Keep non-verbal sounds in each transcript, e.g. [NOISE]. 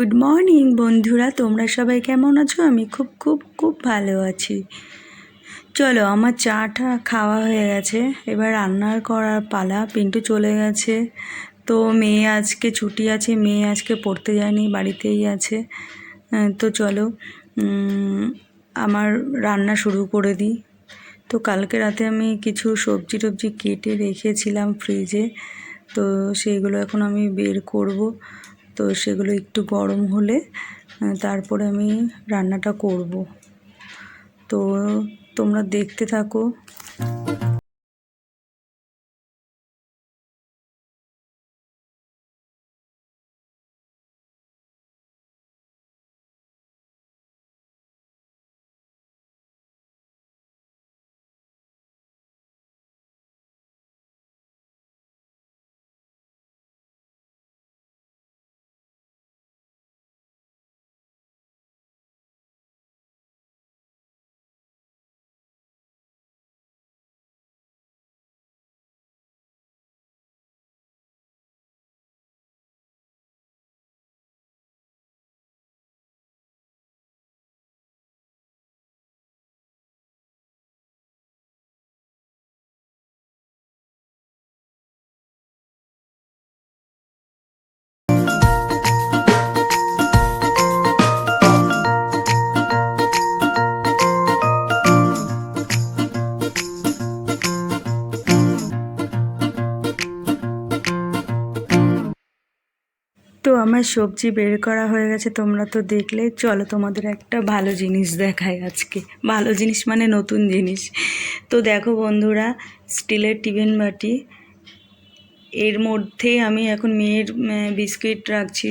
Good morning বন্ধুরা। তোমরা সবাই কেমন আছো? আমি খুব খুব খুব ভালো আছি। চলো, আমার চাটা খাওয়া হয়ে গেছে। এবার রান্নার করার পালা। পিন্টু চলে গেছে। তো মেয়ে আজকে ছুটি আছে। মেয়ে আজকে পড়তে যায়নি, বাড়িতেই আছে। তো চলো আমার রান্না শুরু করে দিই। তো কালকে রাতে আমি কিছু সবজি টবজি কেটে রেখেছিলাম ফ্রিজে। তো সেইগুলো এখন আমি বের করব। তো সেগুলো একটু গরম হলে তারপরে আমি রান্নাটা করব। তো তোমরা দেখতে থাকো। আমার সবজি বের করা হয়ে গেছে, তোমরা তো দেখলে। চলো তোমাদের একটা ভালো জিনিস দেখাই আজকে। ভালো জিনিস মানে নতুন জিনিস। তো দেখো বন্ধুরা, স্টিলের টিফিন বাটি। এর মধ্যেই আমি এখন মেয়ের বিস্কিট রাখছি।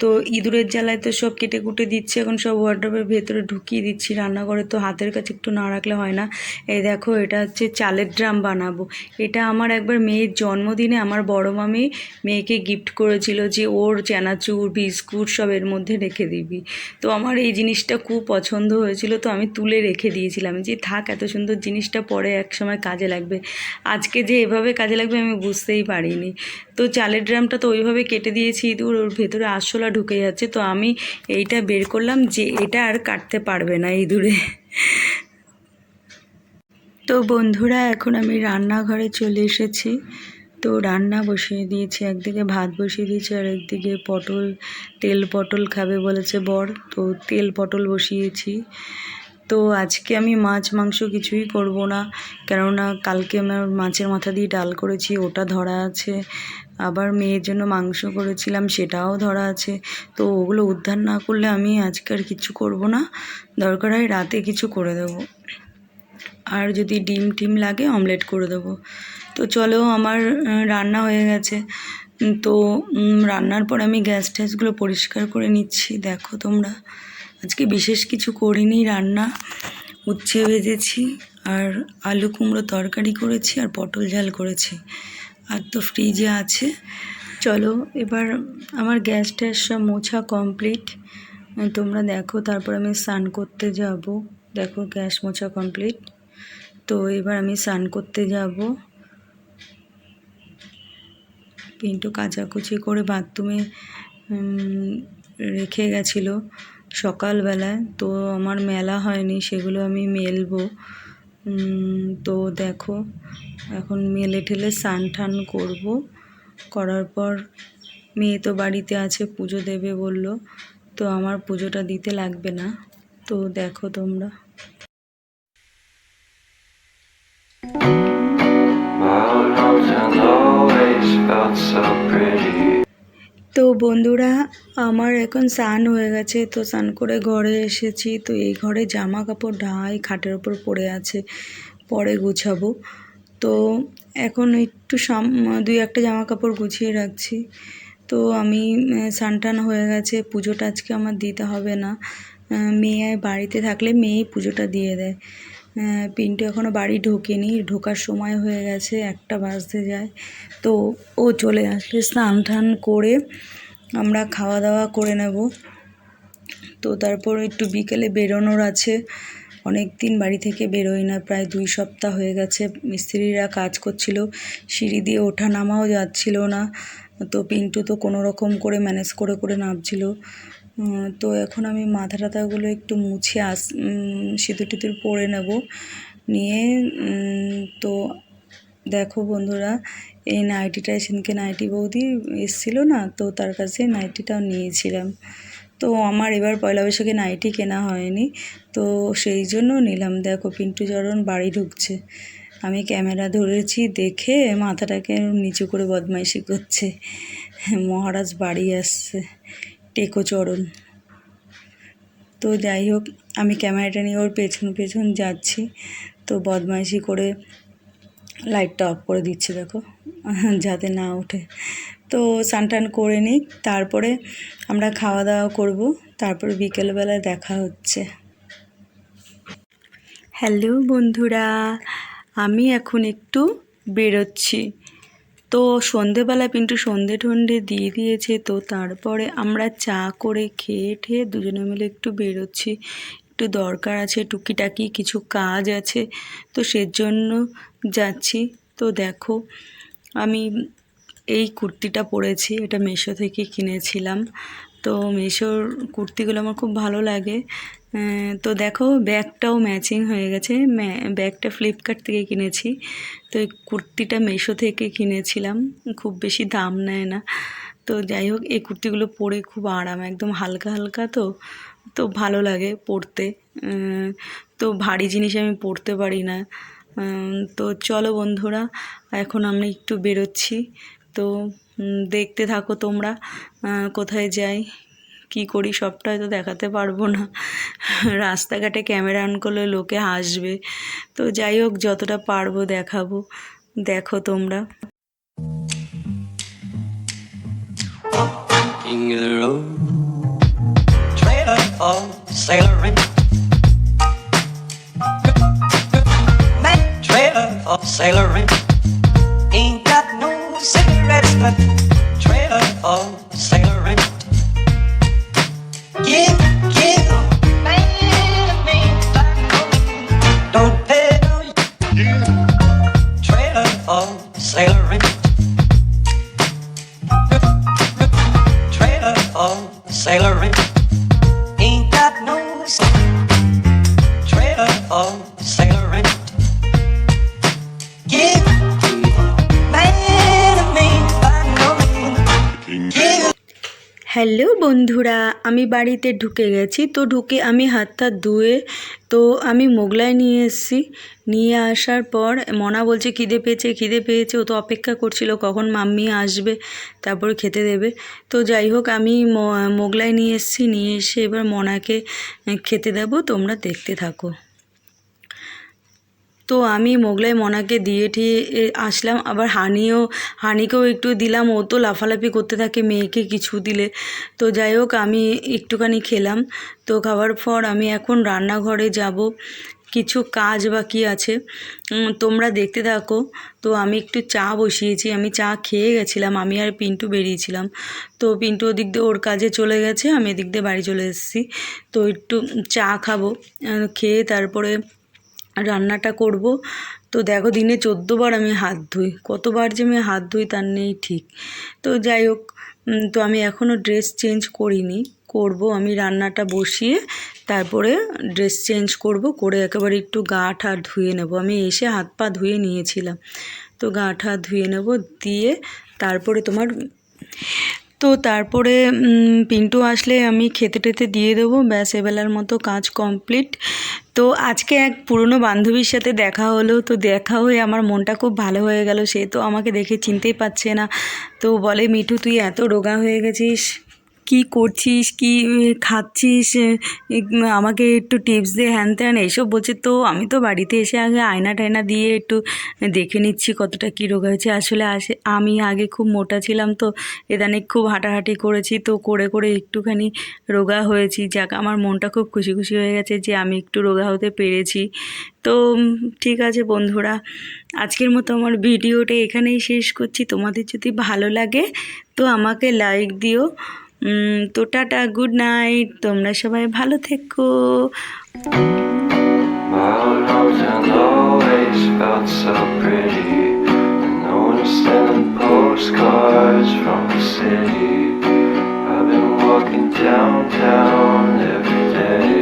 তো ইঁদুরের জ্বালায় তো সব কেটে কুটে দিচ্ছে, এখন সব ওয়ার্ড্রপের ভেতরে ঢুকিয়ে দিচ্ছি রান্নাঘরে। তো হাতের কাছে একটু না রাখলে হয় না। এই দেখো, এটা হচ্ছে চালের ড্রাম বানাবো। এটা আমার একবার মেয়ের জন্মদিনে আমার বড় মামি মেয়েকে গিফট করেছিল যে, ওর চানাচুর, বিস্কুট সব এর মধ্যে রেখে দিবি। তো আমার এই জিনিসটা খুব পছন্দ হয়েছিল, তো আমি তুলে রেখে দিয়েছিলাম। যে, থাক, এত সুন্দর জিনিসটা পরে এক সময় কাজে লাগবে। আজকে যে এভাবে কাজে লাগবে আমি বুঝতেই পারিনি। তো চালের ড্রামটা তো ওইভাবে কেটে দিয়েছি, ইঁদুর, ওর ভেতরে আরশোলা ঢুকে যাচ্ছে, তো আমি এইটা বের করলাম যে এটা আর কাটতে পারবে না ইঁদুরে। তো বন্ধুরা, এখন আমি রান্নাঘরে চলে এসেছি। তো রান্না বসিয়ে দিয়েছি, একদিকে ভাত বসিয়ে দিয়েছি আর একদিকে পটল, তেল পটল খাবে বলেছে বর, তো তেল পটল বসিয়েছি। তো আজকে আমি মাছ মাংস কিছুই করব না, কেননা কালকে আমার মাছের মাথা দিয়ে ডাল করেছি, ওটা ধরা আছে। আবার মেয়ের জন্য মাংস করেছিলাম, সেটাও ধরা আছে। তো ওগুলো উদ্ধার না করলে আমি আজকে আর কিছু করব না। দরকার হয় রাতে কিছু করে দেবো। আর যদি ডিম টিম লাগে, অমলেট করে দেবো। তো চলো, আমার রান্না হয়ে গেছে। তো রান্নার পর আমি গ্যাস ট্যাসগুলো পরিষ্কার করে নিচ্ছি। দেখো তোমরা, আজকে বিশেষ কিছু করিনি রান্না। উচ্ছে ভেজেছি, আর আলু কুমড়ো তরকারি করেছি, আর পটল ঝাল করেছি। আর তো ফ্রিজে আছে। চলো, এবার আমার গ্যাস ট্যাস সব মোছা কমপ্লিট তোমরা দেখো, তারপর আমি স্নান করতে যাব। দেখো গ্যাস মোছা কমপ্লিট তো এবার আমি স্নান করতে যাব। পিন্টু কাচাকুচি করে বাথরুমে রেখে গেছিল সকালবেলায়। তো আমার মেলা হয়নি, সেগুলো আমি মেলবো। তো দেখো, এখন মেলে ঠেলে স্নান টান করব। করার পর মেয়ে তো বাড়িতে আছে, পুজো দেবে বলল। তো আমার পুজোটা দিতে লাগবে না। তো দেখো তোমরা। Mountain always felt so. তো বন্ধুরা, আমার এখন স্নান হয়ে গেছে। তো স্নান করে ঘরে এসেছি। তো এই ঘরে জামা কাপড় ঢাই খাটের ওপর পড়ে আছে। পরে গুছাবো। তো এখন একটু সাম দুই একটা জামা কাপড় গুছিয়ে রাখছি। তো আমি স্নান হয়ে গেছে। পুজোটা আজকে আমার দিতে হবে না। মেয়ে বাড়িতে থাকলে মেয়েই পুজোটা দিয়ে দেয়। পিন্টু এখনও বাড়ি ঢোকেনি, ঢোকার সময় হয়ে গেছে, একটা বাজতে যায়। তো ও চলে আসলে স্নান টান করে আমরা খাওয়া দাওয়া করে নেব। তো তারপর একটু বিকেলে বেরোনোর আছে। অনেক দিন বাড়ি থেকে বেরোই না, প্রায় দুই সপ্তাহ হয়ে গেছে। মিস্ত্রিরা কাজ করছিল, সিঁড়ি দিয়ে ওঠা নামাও যাচ্ছিল না। তো পিন্টু তো কোনো রকম করে ম্যানেজ করে করে নামছিল। তো এখন আমি মাথা টাথাগুলো একটু মুছে আস সিঁদুর টিঁদুর পরে নেব। নিয়ে তো দেখো বন্ধুরা, এই নাইটিটা সেদিনকে নাইটি বৌদি এসেছিল না, তো তার কাছে নাইটিটাও নিয়েছিলাম। তো আমার এবার পয়লা বৈশাখে নাইটি কেনা হয়নি, তো সেই জন্য নিলাম। দেখো পিন্টু চরণ বাড়ি ঢুকছে। আমি ক্যামেরা ধরেছি, দেখে মাথাটাকে নিচু করে বদমাইশি করছে। মহারাজ বাড়ি আসছে। টেকো চরণ তো যাই হোক আমি ক্যামেরাটা নিয়ে ওর পেছন পেছন যাচ্ছি। তো বদমাইশি করে লাইটটা অফ করে দিচ্ছে, দেখো, [LAUGHS] যাতে না ওঠে। তো স্নান করে নিই তারপরে আমরা খাওয়া দাওয়া করব। তারপরে বিকেলবেলায় দেখা হচ্ছে। হ্যালো বন্ধুরা, আমি এখন একটু বেরোচ্ছি। তো সন্ধেবেলা পিন্টু সন্ধে ঠন্ডে দিয়ে দিয়েছে, তো তারপরে আমরা চা করে খেয়ে ঠেয়ে দুজনে মিলে একটু বেরোচ্ছি। একটু দরকার আছে, টুকিটাকি কিছু কাজ আছে, তো সেজন্য যাচ্ছি। তো দেখো, আমি এই কুর্তিটা পরেছি, এটা মেশো থেকে কিনেছিলাম। তো মেশোর কুর্তিগুলো আমার খুব ভালো লাগে। তো দেখো, ব্যাগটাও ম্যাচিং হয়ে গেছে। ব্যাগটা ফ্লিপকার্ট থেকে কিনেছি। তো এই কুর্তিটা মেশো থেকে কিনেছিলাম। খুব বেশি দাম নেয় না। তো যাই হোক, এই কুর্তিগুলো পরে খুব আরাম, একদম হালকা হালকা তো তো ভালো লাগে পরতে। তো ভারী জিনিস আমি পরতে পারি না। তো চলো বন্ধুরা, এখন আমি একটু বেরোচ্ছি। তো দেখতে থাকো তোমরা কোথায় যাই কি করি সবটা হয়তো দেখাতে পারব না রাস্তাঘাটে ক্যামেরা অন করলে লোকে হাসবে তো যাই হোক যতটা পারব দেখাবো দেখো তোমরা King sailoring. Ain't got no trailer for hello বন্ধুরা, আমি বাড়িতে ঢুকে গেছি। তো ঢুকে আমি হাত টাত ধুয়ে, তো আমি মোগলাই নিয়ে এসেছি। নিয়ে আসার পর মনা বলছে, খিদে পেয়েছে খিদে পেয়েছে। ও তো অপেক্ষা করছিল, কখন মাম্মি আসবে? তারপর খেতে দেবে। তো যাই হোক, আমি মোগলাই নিয়ে এসেছি। নিয়ে এসে এবার মনাকে খেতে দেবো, তোমরা দেখতে থাকো। তো আমি মোগলাই মনাকে দিয়ে ঠিয়ে আসলাম। আবার হানিও, হানিকেও একটু দিলাম। ও তো লাফালাফি করতে থাকে, মেয়েকে কিছু দিলে। তো যাই হোক, আমি একটুখানি খেলাম। তো খাওয়ার পর আমি এখন রান্নাঘরে যাব। কিছু কাজ বাকি আছে। তোমরা দেখতে থাকো। তো আমি একটু চা বসিয়েছি। আমি চা খেয়ে গেছিলাম। আমি আর পিন্টু বেরিয়েছিলাম। তো পিন্টু ওদিক দিয়ে ওর কাজে চলে গেছে। আমি এদিক দিয়ে বাড়ি চলে এসেছি। তো একটু চা খাব। খেয়ে তারপরে রান্নাটা করব। তো দেখো দিনে চোদ্দ বার আমি হাত ধুই। কতবার যে আমি হাত ধুই তার নেই ঠিক। তো যাই হোক তো আমি এখনও ড্রেস চেঞ্জ করিনি। করব আমি রান্নাটা বসিয়ে, তারপরে ড্রেস চেঞ্জ করব, করে একেবারে একটু গা ঠা ধুয়ে নেব। আমি এসে হাত পা ধুয়ে নিয়েছিলাম। তো গা ঠা ধুয়ে নেব, দিয়ে তারপরে তোমার তো তারপরে পিন্টু আসলে আমি খেতে টেতে দিয়ে দেবো। ব্যাস, এবেলার মতো কাজ কমপ্লিট। তো আজকে এক পুরনো বান্ধবীর সাথে দেখা হলো। তো দেখা হয়ে আমার মনটা খুব ভালো হয়ে গেল। সে তো আমাকে দেখে চিনতেই পারছে না। তো বলে, মিঠু, তুই এত রোগা হয়ে গেছিস? কি করছিস, কি খাচ্ছিস আমাকে একটু টিপস দে, হ্যান ত্যান, এইসব বলছে। তো আমি তো বাড়িতে এসে আগে আয়না টায়না দিয়ে একটু দেখে নিচ্ছি কতটা কী রোগ হয়েছে। আসলে আসে, আমি আগে খুব মোটা ছিলাম তো এদানে খুব হাঁটাহাঁটি করেছি তো, করে করে একটুখানি রোগা হয়েছি। যাক, আমার মনটা খুব খুশি খুশি হয়ে গেছে যে আমি একটু রোগা হতে পেরেছি। তো ঠিক আছে বন্ধুরা, আজকের মতো আমার ভিডিওটা এখানেই শেষ করছি। তোমাদের যদি ভালো লাগে তো আমাকে লাইক দিও। তো টাটা গুড নাইট তোমরা সবাই ভালো থেকো postcards from the city. I've been walking downtown every